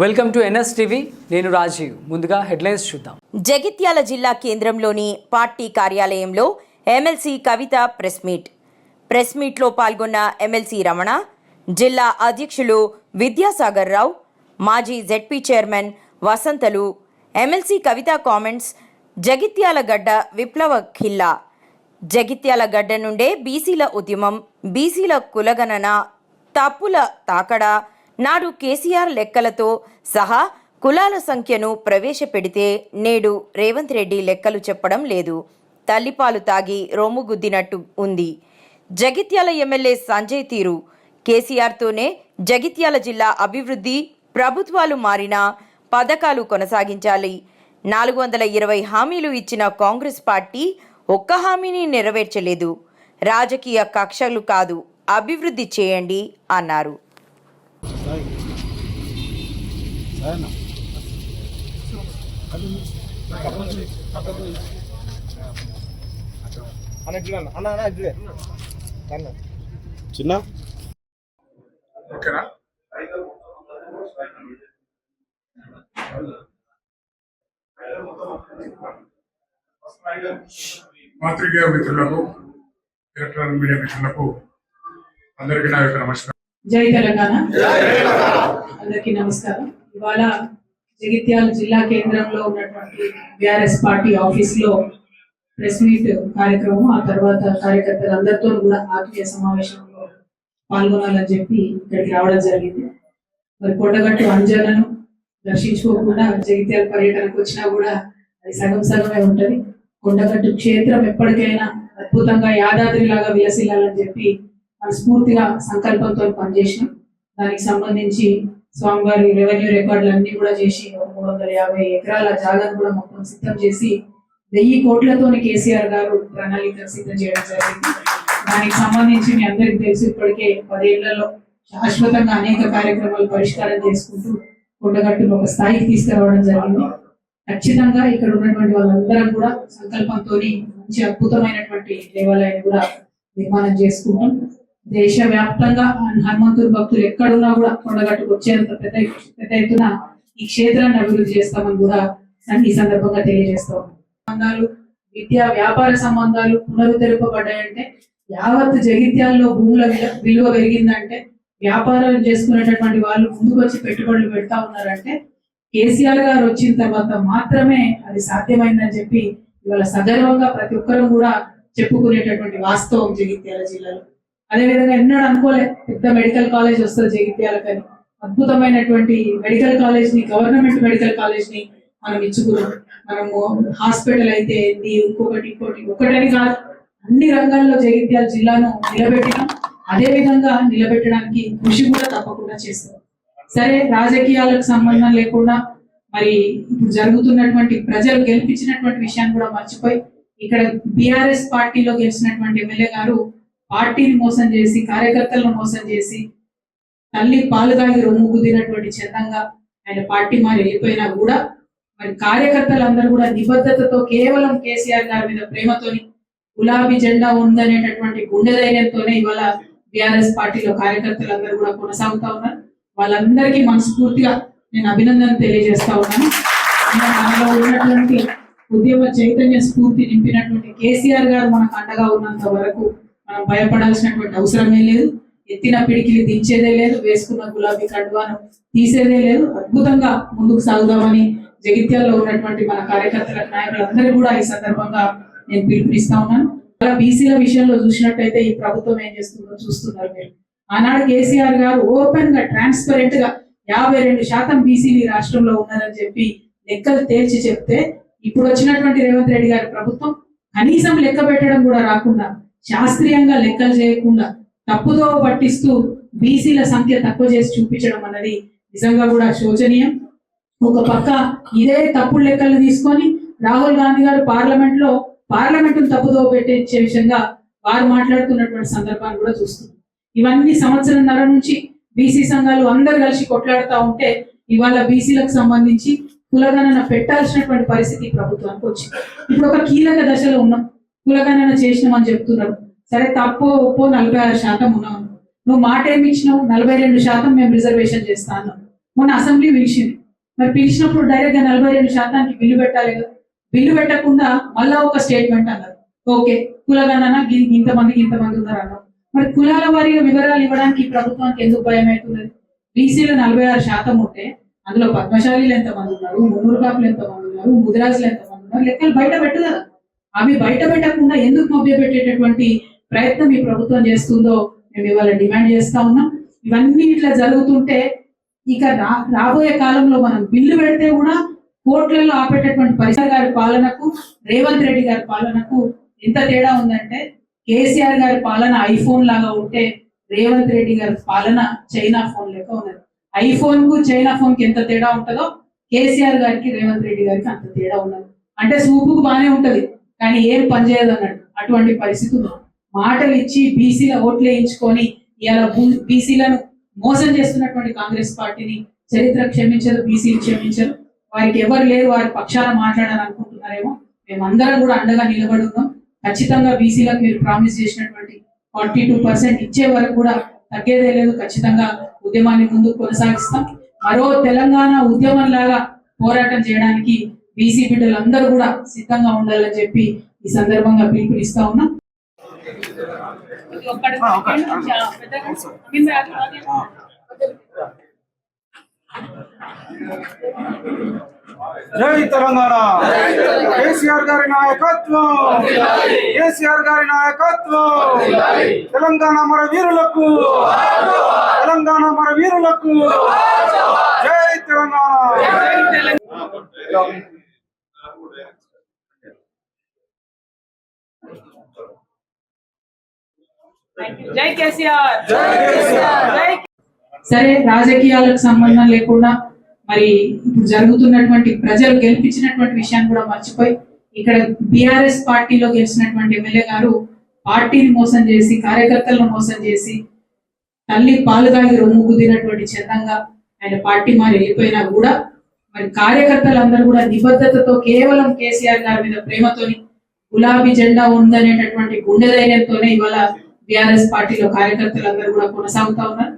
Welcome to NS TV. నేను రాజీవ్. ముందుగా headlines చూద్దాం. జగిత్యాల జిల్లా కేంద్రంలోని పార్టీ కార్యాలయంలో MLC Kavitha press meet. Press మీట్లో పాల్గొన్న ఎమ్మెల్సీ రమణ జిల్లా అధ్యక్షులు విద్యాసాగర్ రావు మాజీ జెడ్పీ చైర్మన్ వసంతలు ఎమ్మెల్సీ కవిత కామెంట్స్ జగిత్యాల గడ్డ విప్లవ ఖిల్లా. జగిత్యాల గడ్డ నుండే బీసీల ఉద్యమం బీసీల కులగణన తప్పుల తాకడ నాడు కేసీఆర్ లెక్కలతో సహా కులాల సంఖ్యను ప్రవేశపెడితే నేడు రేవంత్ రెడ్డి లెక్కలు చెప్పడం లేదు. తల్లిపాలు తాగి రొమ్ము గుద్దినట్టు ఉంది. జగిత్యాల ఎమ్మెల్యే సంజయ్ తీరు. కేసీఆర్తోనే జగిత్యాల జిల్లా అభివృద్ధి ప్రభుత్వాలు మారినా పథకాలు కొనసాగించాలి. నాలుగు వందల ఇరవై హామీలు ఇచ్చిన కాంగ్రెస్ పార్టీ ఒక్క హామీని నెరవేర్చలేదు. రాజకీయ కక్షలు కాదు అభివృద్ధి చేయండి అన్నారు. చిన్న? ఓకేనా? పాత్రికేయ మిత్రులకు ఎలక్ట్రానిక్ మీడియా మిత్రులకు అందరికీ నా యొక్క నమస్కారం. జై తెలంగాణ. అందరికీ నమస్కారం. ఇవాళ జగిత్యాల జిల్లా కేంద్రంలో ఉన్నటువంటి బిఆర్ఎస్ పార్టీ ఆఫీస్లో ప్రెస్ మీట్ కార్యక్రమం ఆ తర్వాత కార్యకర్తలు అందరితో కూడా ఆత్మీయ సమావేశంలో పాల్గొనాలని చెప్పి ఇక్కడికి రావడం జరిగింది. మరి కొండగట్టు అంజనను దర్శించుకోకుండా జగిత్యాల పర్యటనకు వచ్చినా కూడా అది సగం సగమే ఉంటది. కొండగట్టు క్షేత్రం ఎప్పటికైనా అద్భుతంగా యాదాద్రిలాగా విలసిల్లాలని చెప్పి మనస్ఫూర్తిగా సంకల్పంతో పనిచేసినాం. దానికి సంబంధించి స్వామివారి రెవెన్యూ రికార్డులు అన్ని కూడా చేసి మూడు వందల యాభై ఎకరాల జాగాను కూడా మొత్తం సిద్ధం చేసి వెయ్యి కోట్లతోని కేసీఆర్ గారు ప్రణాళిక సిద్ధం చేయడం జరిగింది. దానికి సంబంధించి మీ అందరికి తెలుసు ఇప్పటికే పదేళ్ళలో శాశ్వతంగా అనేక కార్యక్రమాలు పరిష్కారం చేసుకుంటూ కొండగట్టును ఒక స్థాయికి తీసుకురావడం జరిగింది. ఖచ్చితంగా ఇక్కడ ఉన్నటువంటి వాళ్ళందరం కూడా సంకల్పంతో మంచి అద్భుతమైనటువంటి దేవాలయాన్ని కూడా నిర్మాణం చేసుకుంటాం. దేశవ్యాప్తంగా హనుమంతుడి భక్తులు ఎక్కడున్నా కూడా కొండగట్టుకు వచ్చేంత పెద్ద పెద్ద ఎత్తున ఈ క్షేత్రాన్ని అభివృద్ధి చేస్తామని కూడా ఈ సందర్భంగా తెలియజేస్తాం సంబంధాలు విద్యా వ్యాపార సంబంధాలు పునరుద్ధరింపబడ్డాయంటే యావత్ జగిత్యాల్లో భూముల విలువ పెరిగిందంటే వ్యాపారం చేసుకునేటటువంటి వాళ్ళు ముందుకు వచ్చి పెట్టుబడులు పెడతా ఉన్నారంటే కేసీఆర్ గారు వచ్చిన తర్వాత మాత్రమే అది సాధ్యమైందని చెప్పి ఇవాళ సగర్వంగా ప్రతి ఒక్కరూ కూడా చెప్పుకునేటటువంటి వాస్తవం జగిత్యాల జిల్లాలో. అదేవిధంగా ఎన్నడూ అనుకోలే పెద్ద మెడికల్ కాలేజ్ వస్తుంది జగిత్యాలకని అద్భుతమైనటువంటి మెడికల్ కాలేజ్ని గవర్నమెంట్ మెడికల్ కాలేజ్ని మనం ఇచ్చుకున్నాం. మనము హాస్పిటల్ అయితే ఏంది ఇంకొకటి ఇంకోటి ఒకటని కాదు అన్ని రంగాల్లో జగిత్యాల జిల్లాను నిలబెట్టినాం. అదే విధంగా నిలబెట్టడానికి కృషి కూడా తప్పకుండా చేస్తాం. సరే రాజకీయాలకు సంబంధం లేకుండా మరి ఇప్పుడు జరుగుతున్నటువంటి ప్రజలు గెలిపించినటువంటి విషయాన్ని కూడా మర్చిపోయి ఇక్కడ బీఆర్ఎస్ పార్టీలో గెలిచినటువంటి ఎమ్మెల్యే గారు పార్టీని మోసం చేసి కార్యకర్తలను మోసం చేసి తల్లి పాలు తాగి రొమ్ము కుదిరినటువంటి చందంగా ఆయన పార్టీ మారి వెళ్ళిపోయినా కూడా మరి కార్యకర్తలందరూ కూడా నిబద్ధతతో కేవలం కేసీఆర్ గారి మీద ప్రేమతోని గులాబీ జెండా ఉందనేటటువంటి గుండె ధైర్యంతోనే ఇవాళ బీఆర్ఎస్ పార్టీలో కార్యకర్తలందరూ కూడా కొనసాగుతా ఉన్నారు. వాళ్ళందరికీ మనస్ఫూర్తిగా నేను అభినందన తెలియజేస్తా ఉన్నాను. మనలో ఉన్నటువంటి ఉద్యమ చైతన్య స్ఫూర్తి నింపినటువంటి కేసీఆర్ గారు మనకు అండగా ఉన్నంత వరకు మనం భయపడాల్సినటువంటి అవసరమే లేదు. ఎత్తిన పిడికిలు దించేదే లేదు. వేసుకున్న గులాబీ కండువాను తీసేదే లేదు. అద్భుతంగా ముందుకు సాగుదామని జగిత్యాల్లో ఉన్నటువంటి మన కార్యకర్తల నాయకులందరూ కూడా ఈ సందర్భంగా నేను పిలుపునిస్తా ఉన్నాను. అలా బీసీల విషయంలో చూసినట్టయితే ఈ ప్రభుత్వం ఏం చేస్తుందో చూస్తున్నారు మీరు. ఆనాడు కేసీఆర్ గారు ఓపెన్గా ట్రాన్స్పరెంట్గా యాభై రెండు శాతం బీసీలు రాష్ట్రంలో ఉన్నారని చెప్పి లెక్కలు తేల్చి చెప్తే ఇప్పుడు వచ్చినటువంటి రేవంత్ రెడ్డి గారి ప్రభుత్వం కనీసం లెక్క పెట్టడం కూడా రాకుండా శాస్త్రీయంగా లెక్కలు చేయకుండా తప్పుదో పట్టిస్తూ బీసీల సంఖ్య తక్కువ చేసి చూపించడం అన్నది నిజంగా కూడా శోచనీయం. ఒక పక్క ఇదే తప్పుడు లెక్కలు తీసుకొని రాహుల్ గాంధీ గారు పార్లమెంట్లో పార్లమెంట్ తప్పుదో పెట్టే విషయంగా వారు మాట్లాడుతున్నటువంటి సందర్భాన్ని కూడా చూస్తున్నాం. ఇవన్నీ సంవత్సరంన్నర నుంచి బీసీ సంఘాలు అందరు కలిసి కొట్లాడుతూ ఉంటే ఇవాళ బీసీలకు సంబంధించి కులగణన పెట్టాల్సినటువంటి పరిస్థితి ప్రభుత్వానికి వచ్చింది. ఇప్పుడు ఒక కీలక దశలో ఉన్నాం. కులగణన చేసినామని చెప్తున్నారు. సరే తప్పో ఒప్పో నలభై ఆరు శాతం ఉన్నావు నువ్వు మాట ఏమి ఇచ్చినావు? నలభై రెండు శాతం మేము రిజర్వేషన్ చేస్తాను మొన్న అసెంబ్లీ పిలిచింది. మరి పిలిచినప్పుడు డైరెక్ట్గా నలభై రెండు శాతానికి బిల్లు పెట్టాలి కదా. బిల్లు పెట్టకుండా మళ్ళా ఒక స్టేట్మెంట్ అన్నారు. ఓకే కులగణన గి- ఇంతమందికి ఇంతమంది ఉన్నారు అన్నారు. మరి కులాల వారిగా వివరాలు ఇవ్వడానికి ప్రభుత్వానికి ఎందుకు భయం అవుతున్నది? బీసీలో నలభై ఆరు శాతం ఉంటే అందులో పద్మశాలీలు ఎంతమంది ఉన్నారు? మున్నూరు కాపులు ఎంతమంది ఉన్నారు? ముదిరాజులు ఎంతమంది ఉన్నారు? లెక్కలు బయట పెట్టు కదా అవి బయట పెట్టకుండా ఎందుకు మభ్య పెట్టేటటువంటి ప్రయత్నం ఈ ప్రభుత్వం చేస్తుందో మేము ఇవాళ డిమాండ్ చేస్తా ఉన్నాం. ఇవన్నీ ఇట్లా జరుగుతుంటే ఇక రా రాబోయే కాలంలో మనం బిల్లు పెడితే కూడా కోర్టులలో ఆపేటటువంటి పరిసర గారి పాలనకు రేవంత్ రెడ్డి గారి పాలనకు ఎంత తేడా ఉందంటే కేసీఆర్ గారి పాలన ఐఫోన్ లాగా ఉంటే రేవంత్ రెడ్డి గారి పాలన చైనా ఫోన్ లెక్క ఉన్నది. ఐఫోన్కు చైనా ఫోన్కి ఎంత తేడా ఉంటుందో కేసీఆర్ గారికి రేవంత్ రెడ్డి గారికి అంత తేడా ఉన్నది. అంటే సూపుకు బానే ఉంటది. కానీ ఏం పనిచేయదు అన్నాడు అటువంటి పరిస్థితి మాటలు ఇచ్చి బీసీల ఓట్లు వేయించుకొని ఇలా బీసీలను మోసం చేస్తున్నటువంటి కాంగ్రెస్ పార్టీని చరిత్ర క్షమించదు బీసీలు క్షమించరు. వారికి ఎవరు లేరు వారి పక్షాన మాట్లాడాలనుకుంటున్నారేమో మేమందరం కూడా అండగా నిలబడి ఉన్నాం ఖచ్చితంగా బీసీలకు మీరు ప్రామిస్ చేసినటువంటి ఫార్టీ టూ పర్సెంట్ ఇచ్చే వరకు కూడా తగ్గేదే లేదు. ఖచ్చితంగా ఉద్యమాన్ని ముందుకు కొనసాగిస్తాం. మరో తెలంగాణ ఉద్యమం లాగా పోరాటం చేయడానికి బీసీ బిడ్డలందరూ కూడా సిద్ధంగా ఉండాలని చెప్పి ఈ సందర్భంగా పిలుపునిస్తా ఉన్నా. జై తెలంగాణ. కేసీఆర్ గారి నాయకత్వం. కేసీఆర్ గారి నాయకత్వం. తెలంగాణ మన వీరులకు తెలంగాణ మన వీరులకు జై తెలంగాణ. జై కేసీఆర్ సరే రాజకీయాలకు సంబంధం లేకుండా మరి ఇప్పుడు జరుగుతున్నటువంటి ప్రజలు గెలిపించినటువంటి విషయాన్ని కూడా మర్చిపోయి ఇక్కడ బీఆర్ఎస్ పార్టీలో గెలిచినటువంటి ఎమ్మెల్యే గారు పార్టీని మోసం చేసి కార్యకర్తలను మోసం చేసి తల్లి పాలుగాలి రొమ్ము కుదిరినటువంటి చందంగా ఆయన పార్టీ మారి వెళ్ళిపోయినా కూడా మరి కార్యకర్తలందరూ కూడా నిబద్ధతతో కేవలం కేసీఆర్ గారి మీద ప్రేమతోని గులాబీ జెండా ఉందనేటటువంటి గుండె ధైర్యంతోనే ఇవాళ బీఆర్ఎస్ పార్టీలో కార్యకర్తలందరూ కూడా కొనసాగుతా ఉన్నారు.